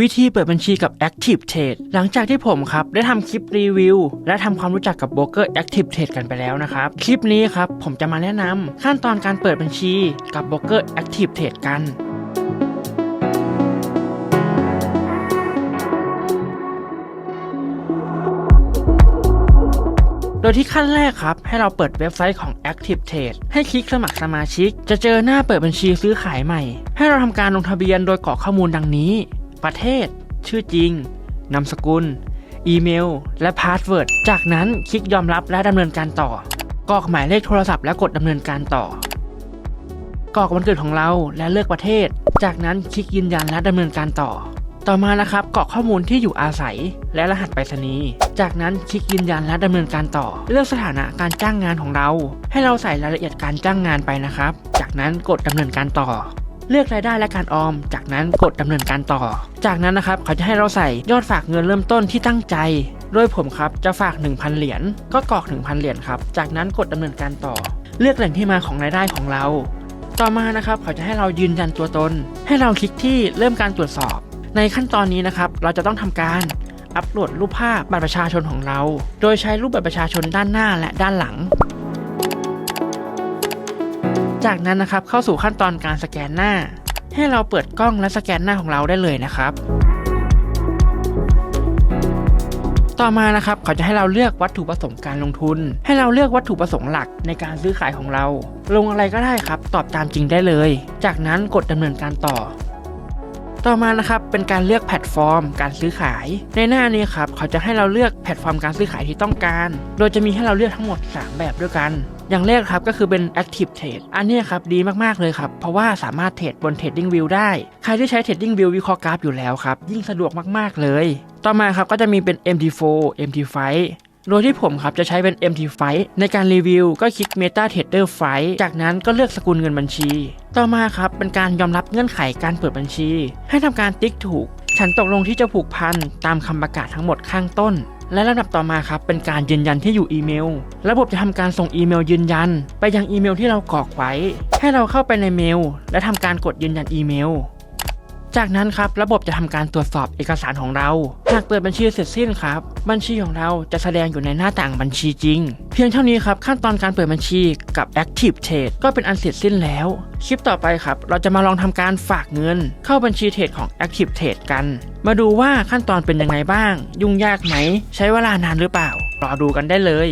วิธีเปิดบัญชีกับ Active Trade หลังจากที่ผมครับได้ทำคลิปรีวิว และทำความรู้จักกับโบรกเกอร์ Active Trade กันไปแล้วนะครับ คลิปนี้ครับผมจะมาแนะนำขั้นตอนการเปิดบัญชีกับโบรกเกอร์ Active Trade กันโดยที่ขั้นแรกครับ ให้เราเปิดเว็บไซต์ของ Active Trade ให้คลิกสมัครสมาชิก จะเจอหน้าเปิดบัญชีซื้อขายใหม่ ให้เราทำการลงทะเบียนโดยกรอกข้อมูลดังนี้ ประเทศ ชื่อจริง นามสกุล อีเมล และพาสเวิร์ด จากนั้นคลิกยอมรับและดำเนินการต่อกรอกหมายเลขโทรศัพท์และกดดำเนินการต่อกรอกวันเกิดของเราและเลือกประเทศ จากนั้นคลิกยืนยันและดำเนินการต่อ ต่อมานะครับกรอกข้อมูลที่อยู่อาศัย และรหัสไปรษณีย์จากนั้นคลิกยืนยันและดำเนินการต่อ เลือกสถานะการจ้างงานของเรา ให้เราใส่รายละเอียดการจ้างงานไปนะครับ จากนั้นกดดำเนินการต่อ เลือกรายได้และการออม จากนั้นกดดำเนินการต่อ จากนั้นนะครับเขาจะให้เราใส่ยอดฝากเงินเริ่มต้นที่ตั้งใจโดยผมครับจะฝาก 1,000 เหรียญก็กรอก 1,000 เหรียญครับ จากนั้นกดดำเนินการต่อ เลือกแหล่งที่มาของรายได้ของเรา ต่อมานะครับเขาจะให้เรายืนยันตัวตน ให้เราคลิกที่เริ่มการตรวจสอบ ในขั้นตอนนี้นะครับเราจะต้องทำการอัปโหลดรูปภาพบัตรประชาชนของเรา โดยใช้รูปบัตรประชาชนด้านหน้าและด้านหลัง จากนั้นนะครับเข้าสู่ขั้นตอนการสแกนหน้า ให้เราเปิดกล้องและสแกนหน้าของเราได้เลยนะครับ ต่อมานะครับเขาจะให้เราเลือกวัตถุประสงค์การลงทุน ให้เราเลือกวัตถุประสงค์หลักในการซื้อขายของเรา ลงอะไรก็ได้ครับ ตอบตามจริงได้เลย จากนั้นกดดำเนินการต่อ ต่อมานะครับเป็นการเลือกแพลตฟอร์ม การซื้อขาย ในหน้านี้ครับเขาจะให้เราเลือกแพลตฟอร์มการซื้อขายที่ต้องการ โดยจะมีให้เราเลือกทั้งหมด 3 แบบด้วยกัน อย่างแรกครับก็คือเป็น Active Trade อันนี้ครับดีมากๆเลยครับ เพราะว่าสามารถเทรดบน Trading View ได้ ใครที่ใช้ Trading View วิเคราะห์กราฟอยู่แล้วครับยิ่งสะดวกมากๆเลย ต่อมาครับก็จะมีเป็น MT4 MT5 โดยที่ผมครับจะใช้เป็น MT5 ในการรีวิวก็คลิก Meta Trader 5จากนั้นก็เลือกสกุลเงินบัญชี ต่อมาครับเป็นการยอมรับเงื่อนไขการเปิดบัญชี ให้ทำการติ๊กถูก ฉันตกลงที่จะผูกพันตามคำประกาศทั้งหมดข้างต้น และลำดับต่อมาครับเป็นการยืนยันที่อยู่อีเมล ระบบจะทำการส่งอีเมลยืนยัน ไปยังอีเมลที่เรากรอกไว้ ให้เราเข้าไปในเมล และทำการกดยืนยันอีเมล จากนั้นครับระบบจะทำการตรวจสอบเอกสารของเรา หากเปิดบัญชีเสร็จสิ้นครับ บัญชีของเราจะแสดงอยู่ในหน้าต่างบัญชีจริง เพียงเท่านี้ครับขั้นตอนการเปิดบัญชีกับ Active Trade ก็เป็นอันเสร็จสิ้นแล้ว คลิปต่อไปครับ เราจะมาลองทำการฝากเงิน เข้าบัญชีเทรดของ Active Trade กัน มาดูว่าขั้นตอนเป็นยังไงบ้าง ยุ่งยากไหม ใช้เวลานานหรือเปล่า รอดูกันได้เลย